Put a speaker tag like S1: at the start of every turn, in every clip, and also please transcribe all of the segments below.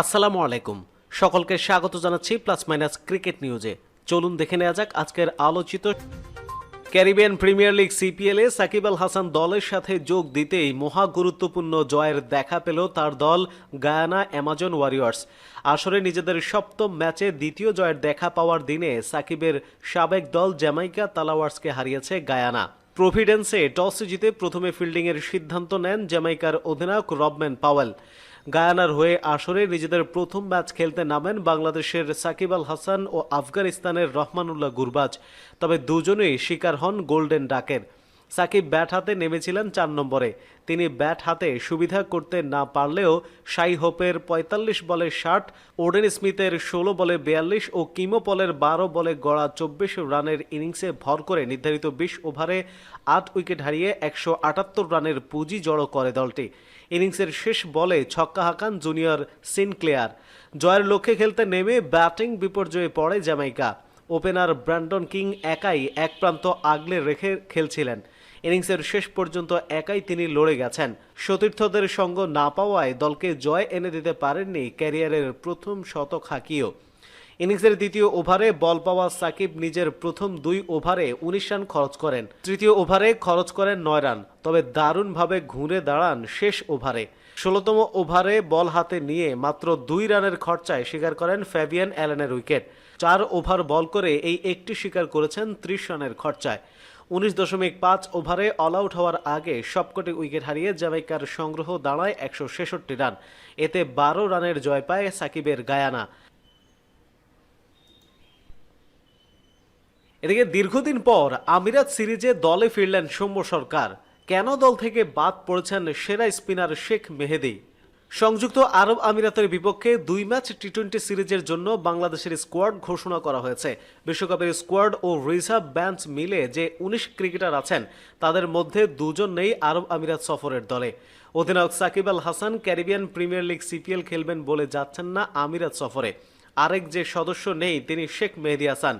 S1: আসসালামু আলাইকুম। সকলকে স্বাগত জানাচ্ছি প্লাস মাইনাস ক্রিকেট নিউজে। চলুন দেখে নেওয়া যাক আজকের আলোচিত ক্যারিবিয়ান প্রিমিয়ার লিগ সিপিএল এ সাকিব আল হাসান দলের সাথে যোগ দিতেই মহা গুরুত্বপূর্ণ জয়ের দেখা পেল তার দল গায়ানা অ্যামাজন ওয়ারিয়র্স। আসরে নিজেদের সপ্তম ম্যাচে দ্বিতীয় জয়ের দেখা পাওয়ার দিনে সাকিবের সাবেক দল জ্যামাইকা তালাওয়ার্সকে হারিয়েছে গায়ানা। প্রভিডেন্সে টস জিতে প্রথমে ফিল্ডিংয়ের সিদ্ধান্ত নেন জ্যামাইকার অধিনায়ক রবম্যান পাওয়েল। গায়ানার হয়ে আসরে নিজেদের প্রথম ম্যাচ খেলতে নামেন বাংলাদেশের সাকিব আল হাসান ও আফগানিস্তানের রহমানুল্লাহ গুরবাজ। তবে দুজনেই শিকার হন গোল্ডেন ডাকের। সাকিব ব্যাট হাতে নেমেছিলেন চার নম্বরে। তিনি ব্যাট হাতে সুবিধা করতে না পারলেও সাই হোপের পঁয়তাল্লিশ বলে ষাট, ওডেন স্মিথের ষোলো বলে বিয়াল্লিশ ও কিমো পলের বারো বলে গড়া চব্বিশ রানের ইনিংসে ভর করে নির্ধারিত বিশ ওভারে আট উইকেট হারিয়ে একশো আটাত্তর রানের পুঁজি জড়ো করে দলটি। ইনিংসের শেষ বলে ছক্কা হাঁকান জুনিয়র সিনক্লেয়ার। জয়ের লক্ষ্যে খেলতে নেমে ব্যাটিং বিপর্যয়ে পড়ে জ্যামাইকা। ওপেনার ব্র্যান্ডন কিং একাই এক প্রান্ত আগলে রেখে খেলছিলেন। ইনিংসের শেষ পর্যন্ত একাই তিনি লড়ে গেছেন। সতীর্থদের সঙ্গ না পাওয়ায় দলকে জয় এনে দিতে পারেননি ক্যারিয়ারের প্রথম শতক হাঁকিও। ইনিংসের দ্বিতীয় ওভারে বল পাওয়া সাকিব নিজের প্রথম দুই ওভারে উনিশ রান খরচ করেন। তৃতীয় ওভারে খরচ করেন নয় রান, তবে দারুণভাবে ঘুরে দাঁড়ান শেষ ওভারে। ষোলোতম ওভারে বল হাতে নিয়ে মাত্র দুই রানের খরচায় স্বীকার করেন ফ্যাবিয়ান অ্যালেনের উইকেট। চার ওভার বল করে এই একটি স্বীকার করেছেন ত্রিশ রানের খরচায়। উনিশ দশমিক পাঁচ ওভারে অল আউট হওয়ার আগে সবকটি উইকেট হারিয়ে জামাইকার সংগ্রহ দাঁড়ায় একশো ছেষট্টি রান। এতে বারো রানের জয় পায় সাকিবের গায়ানা। এদিকে দীর্ঘদিন পর আমিরাত সিরিজে দলে ফিরলেন সৌম্য সরকার। কেন দল থেকে বাদ পড়েছেন সেরা স্পিনার শেখ মেহেদি? সংযুক্ত আরব আমিরাতের বিপক্ষে দুই ম্যাচ টি টোয়েন্টি সিরিজের জন্য বাংলাদেশের স্কোয়াড ঘোষণা করা হয়েছে। বিশ্বকাপের স্কোয়াড ও রিজার্ভ ব্যাঞ্চ মিলে যে উনিশ ক্রিকেটার আছেন, তাদের মধ্যে দুজন নেই আরব আমিরাত সফরের দলে। অধিনায়ক Shakib Al Hasan Caribbean Premier League CPL খেলবেন বলে যাচ্ছেন না আমিরাত সফরে। আরেক যে সদস্য নেই, তিনি শেখ মেহেদি হাসান।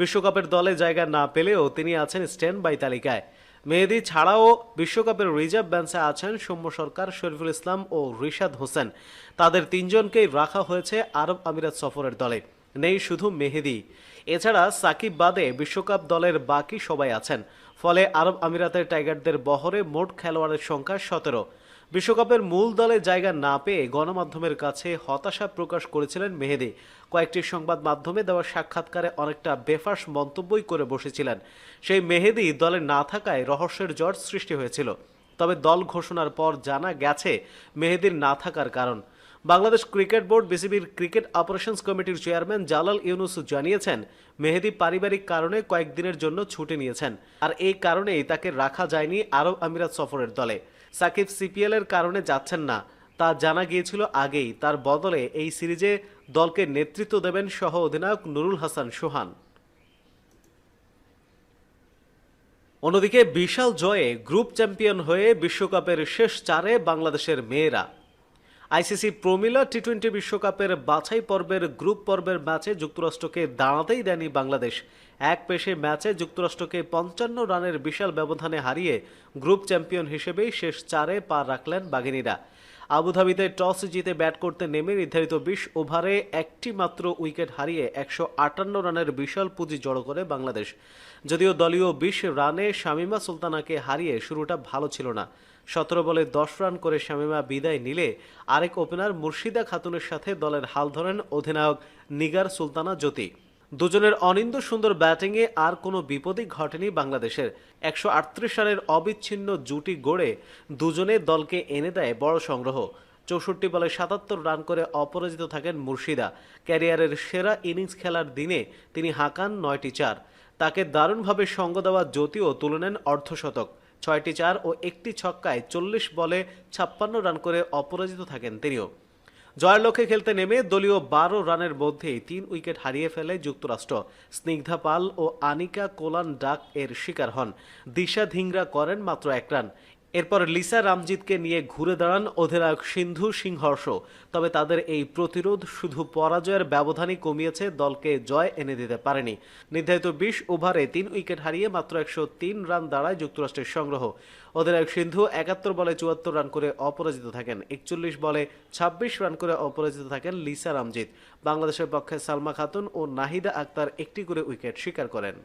S1: বিশ্বকাপের দলে জায়গা না পেলেও তিনি আছেন স্ট্যান্ড বাই তালিকায়। মেহেদি ছাড়াও বিশ্বকাপের রিজার্ভ বেঞ্চে আছেন সৌম্য সরকার, শরীফুল ইসলাম ও রিশাদ হোসেন। তাদের তিনজনকেই রাখা হয়েছে আরব আমিরাত সফরের দলে। নেই শুধু মেহেদি। এছাড়া সাকিব বাদে বিশ্বকাপ দলের বাকি সবাই আছেন। ফলে আরব আমিরাতের টাইগারদের বহরে মোট খেলোয়াড়ের সংখ্যা সতেরো। বিশ্বকাপের মূল দলে জায়গা না পেয়ে গণমাধ্যমের কাছে হতাশা প্রকাশ করেছিলেন মেহেদি। কয়েকটি সংবাদ মাধ্যমে দেওয়া সাক্ষাৎকারে অনেকটা বেফাস মন্তব্যই করে বসেছিলেন। সেই মেহেদি দলে না থাকায় রহস্যের জট সৃষ্টি হয়েছিল। তবে দল ঘোষণার পর জানা গেছে মেহেদির না থাকার কারণ। বাংলাদেশ ক্রিকেট বোর্ড, বিসিবির ক্রিকেট অপারেশনস কমিটির চেয়ারম্যান জালাল ইউনুস জানিয়েছেন, মেহেদি পারিবারিক কারণে কয়েকদিনের জন্য ছুটি নিয়েছেন। আর এই কারণেই তাকে রাখা যায়নি আরব আমিরাত সফরের দলে। সাকিব সিপিএল এর কারণে যাচ্ছেন না। তা জানা গিয়েছিল আগেই। তার বদলে এই সিরিজে দলকে নেতৃত্ব দেবেন সহ অধিনায়ক নুরুল হাসান সোহান। অন্যদিকে বিশাল জয়ে গ্রুপ চ্যাম্পিয়ন হয়ে বিশ্বকাপের শেষ চারে বাংলাদেশের মেয়েরা। আইসিসি প্রমিলা টি টোয়েন্টি বিশ্বকাপের বাছাই পর্বের গ্রুপ পর্বের ম্যাচে যুক্তরাষ্ট্রকে দাঁড়াতেই দেয়নি বাংলাদেশ। এক পেশে ম্যাচে যুক্তরাষ্ট্রকে পঞ্চান্ন রানের বিশাল ব্যবধানে হারিয়ে গ্রুপ চ্যাম্পিয়ন হিসেবেই শেষ চারে পা রাখলেন বাঘিনীরা। আবুধাবিতে টস জিতে ব্যাট করতে নেমে নির্ধারিত বিশ ওভারে একটি মাত্র উইকেট হারিয়ে একশো আটান্ন রানের বিশাল পুঁজি জড়ো করে বাংলাদেশ। যদিও দলীয় বিশ রানে শামিমা সুলতানাকে হারিয়ে শুরুটা ভালো ছিল না। সতেরো বলে দশ রান করে শামিমা বিদায় নিলে আরেক ওপেনার মুর্শিদা খাতুনের সাথে দলের হাল ধরেন অধিনায়ক নিগার সুলতানা জ্যোতি। দুজনের অনিন্দ সুন্দর ব্যাটিংয়ে আর কোনো বিপদই ঘটেনি বাংলাদেশের। একশো আটত্রিশ রানের অবিচ্ছিন্ন জুটি গড়ে দুজনে দলকে এনে দেয় বড় সংগ্রহ। চৌষট্টি বলে সাতাত্তর রান করে অপরাজিত থাকেন মুর্শিদা। ক্যারিয়ারের সেরা ইনিংস খেলার দিনে তিনি হাঁকান নয়টি চার। তাকে দারুণভাবে সঙ্গ দেওয়া জ্যোতিও তুলে নেন অর্ধশতক ছয়টি চার ও একটি ছক্কায় চল্লিশ বলে ছাপ্পান্ন রান করে অপরাজিত থাকেন তিনিও। জয়ের লক্ষ্যে খেলতে নেমে দলীয় বারো রানের মধ্যেই তিন উইকেট হারিয়ে ফেলে যুক্তরাষ্ট্র। স্নিগ্ধা পাল ও আনিকা কোলান ডাক এর শিকার হন। দিশা ধিংরা করেন মাত্র এক রান। এরপর লিসা রামজিৎকে নিয়ে ঘুরে দাঁড়ান অধিনায়ক সিন্ধু সিংহর্ষ। তবে তাদের এই প্রতিরোধ শুধু পরাজয়ের ব্যবধানই কমিয়েছে, দলকে জয় এনে দিতে পারেনি। নির্ধারিত বিশ ওভারে তিন উইকেট হারিয়ে মাত্র একশো তিন রান দাঁড়ায় যুক্তরাষ্ট্রের সংগ্রহ। অধিনায়ক সিন্ধু একাত্তর বলে চুয়াত্তর রান করে অপরাজিত থাকেন। একচল্লিশ বলে ছাব্বিশ রান করে অপরাজিত থাকেন লিসা রামজিৎ বাংলাদেশের পক্ষে সালমা খাতুন ও নাহিদা আক্তার একটি করে উইকেট শিকার করেন।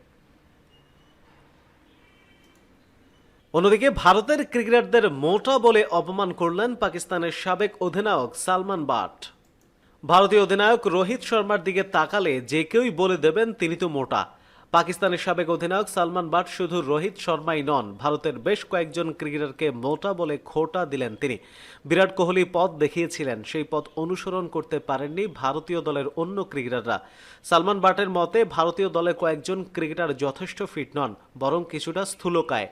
S1: অন্যদিকে ভারতের ক্রিকেটারদের মোটা বলে অপমান করলেন পাকিস্তানের সাবেক অধিনায়ক সালমান বাট। ভারতীয় অধিনায়ক রোহিত শর্মার দিকে তাকালে যে কেউই বলে দেবেন তিনি তো মোটা। পাকিস্তানের সাবেক অধিনায়ক সালমান বাট শুধু রোহিত শর্মাই নন, ভারতের বেশ কয়েকজন ক্রিকেটারকে মোটা বলে খোটা দিলেন তিনি। বিরাট কোহলি পথ দেখিয়েছিলেন, সেই পথ অনুসরণ করতে পারেননি ভারতীয় দলের অন্য ক্রিকেটাররা। সালমান বাটের মতে, ভারতীয় দলে কয়েকজন ক্রিকেটার যথেষ্ট ফিট নন, বরং কিছুটা স্থূলকায়।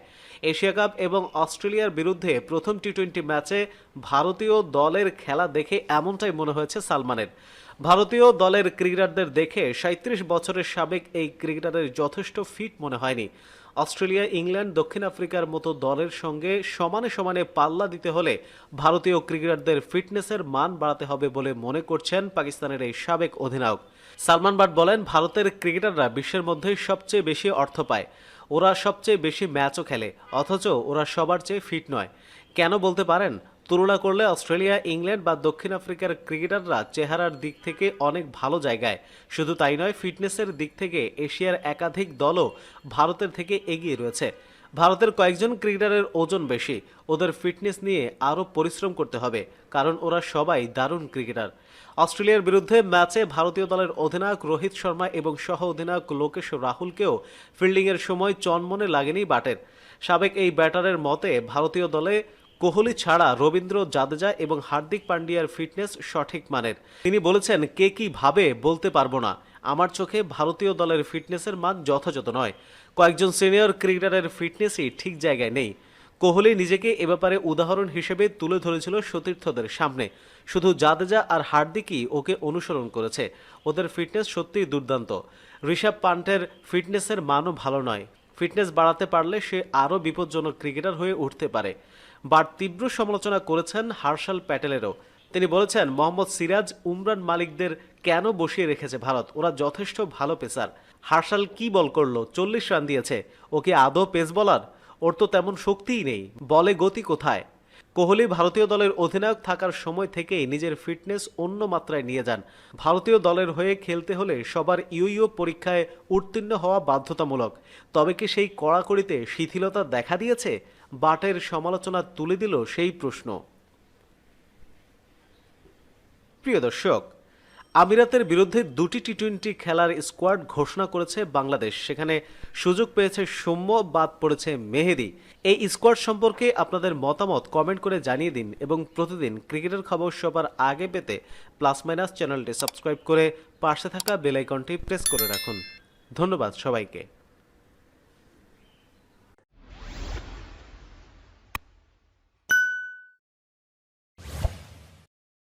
S1: এশিয়া কাপ এবং অস্ট্রেলিয়ার বিরুদ্ধে প্রথম টি টোয়েন্টি ম্যাচে ভারতীয় দলের খেলা দেখে এমনটাই মনে হয়েছে সালমানের। ভারতীয় দলের ক্রিকেটারদের দেখে সাঁত্রিশ বছরের সাবেক এই ক্রিকেটারের যথেষ্ট ফিট মনে হয়নি। অস্ট্রেলিয়া, ইংল্যান্ড, দক্ষিণ আফ্রিকার মতো দলের সঙ্গে সমানে সমানে পাল্লা দিতে হলে ভারতীয় ক্রিকেটারদের ফিটনেসের মান বাড়াতে হবে বলে মনে করছেন পাকিস্তানের এই সাবেক অধিনায়ক। সালমান বাট বলেন, ভারতের ক্রিকেটাররা বিশ্বের মধ্যে সবচেয়ে বেশি অর্থ পায়। ওরা সবচেয়ে বেশি ম্যাচও খেলে, অথচ ওরা সবার চেয়ে ফিট নয়। কেন বলতে পারেন? তুলনা করলে অস্ট্রেলিয়া, ইংল্যান্ড বা দক্ষিণ আফ্রিকার ক্রিকেটাররা চেহারার দিক থেকে অনেক ভালো জায়গায়। শুধু তাই নয়, ফিটনেসের দিক থেকে এশিয়ার একাধিক দলও ভারতের থেকে এগিয়ে রয়েছে। ভারতের কয়েকজন ক্রিকেটারের ওজন বেশি। ওদের ফিটনেস নিয়ে আরও পরিশ্রম করতে হবে, কারণ ওরা সবাই দারুণ ক্রিকেটার। অস্ট্রেলিয়ার বিরুদ্ধে ম্যাচে ভারতীয় দলের অধিনায়ক রোহিত শর্মা এবং সহ অধিনায়ক লোকেশ রাহুলকেও ফিল্ডিংয়ের সময় চনমনে লাগেনি বাটের। সাবেক এই ব্যাটারের মতে, ভারতীয় দলে কোহলি ছাড়া রবীন্দ্র জাদেজা এবং হার্দিক পান্ডিয়ার ফিটনেস সঠিক মানের। তিনি বলেছেন, কে কি ভাবে বলতে পারব না। আমার চোখে ভারতীয় দলের ফিটনেসের মান যথাযথ নয়। কয়েকজন সিনিয়র ক্রিকেটারের ফিটনেসই ঠিক জায়গায় নেই। কোহলি নিজেকে এ ব্যাপারে উদাহরণ হিসেবে তুলে ধরেছিল সতীর্থদের সামনে। শুধু জাদেজা আর হার্দিকই ওকে অনুসরণ করেছে। ওদের ফিটনেস সত্যিই দুর্দান্ত। ঋষভ পান্টের ফিটনেসের মানও ভালো নয়। ফিটনেস বাড়াতে পারলে সে আরও বিপজ্জনক ক্রিকেটার হয়ে উঠতে পারে। বাট তীব্র সমালোচনা করেছেন হার্শাল প্যাটেলেরও। তিনি বলেছেন, মোহাম্মদ সিরাজ উমরান মালিকদের কেন বসিয়ে রেখেছে ভারত? ওরা যথেষ্ট ভালো পেসার। হার্শাল কি বল করল? চল্লিশ রান দিয়েছে। ওকে আদৌ পেস বলার? ওর তো তেমন শক্তিই নেই। বলে গতি কোথায়? কোহলি ভারতীয় দলের অধিনায়ক থাকার সময় থেকেই নিজের ফিটনেস অন্য মাত্রায় নিয়ে যান। ভারতীয় দলের হয়ে খেলতে হলে সবার ইউইও পরীক্ষায় উত্তীর্ণ হওয়া বাধ্যতামূলক। তবে কি সেই কড়াকড়িতে শিথিলতা দেখা দিয়েছে? বাটের সমালোচনা তুলে দিল সেই প্রশ্ন। প্রিয় দর্শক, আমিরাতের বিরুদ্ধে দুটি টি টোয়েন্টি খেলার স্কোয়াড ঘোষণা করেছে বাংলাদেশ। সেখানে সুযোগ পেয়েছে সৌম্য, বাদ পড়েছে মেহেদি। এই স্কোয়াড সম্পর্কে আপনাদের মতামত কমেন্ট করে জানিয়ে দিন এবং প্রতিদিন ক্রিকেটের খবর সবার আগে পেতে প্লাস মাইনাস চ্যানেলটি সাবস্ক্রাইব করে পাশে থাকা বেলাইকনটি প্রেস করে রাখুন। ধন্যবাদ সবাইকে।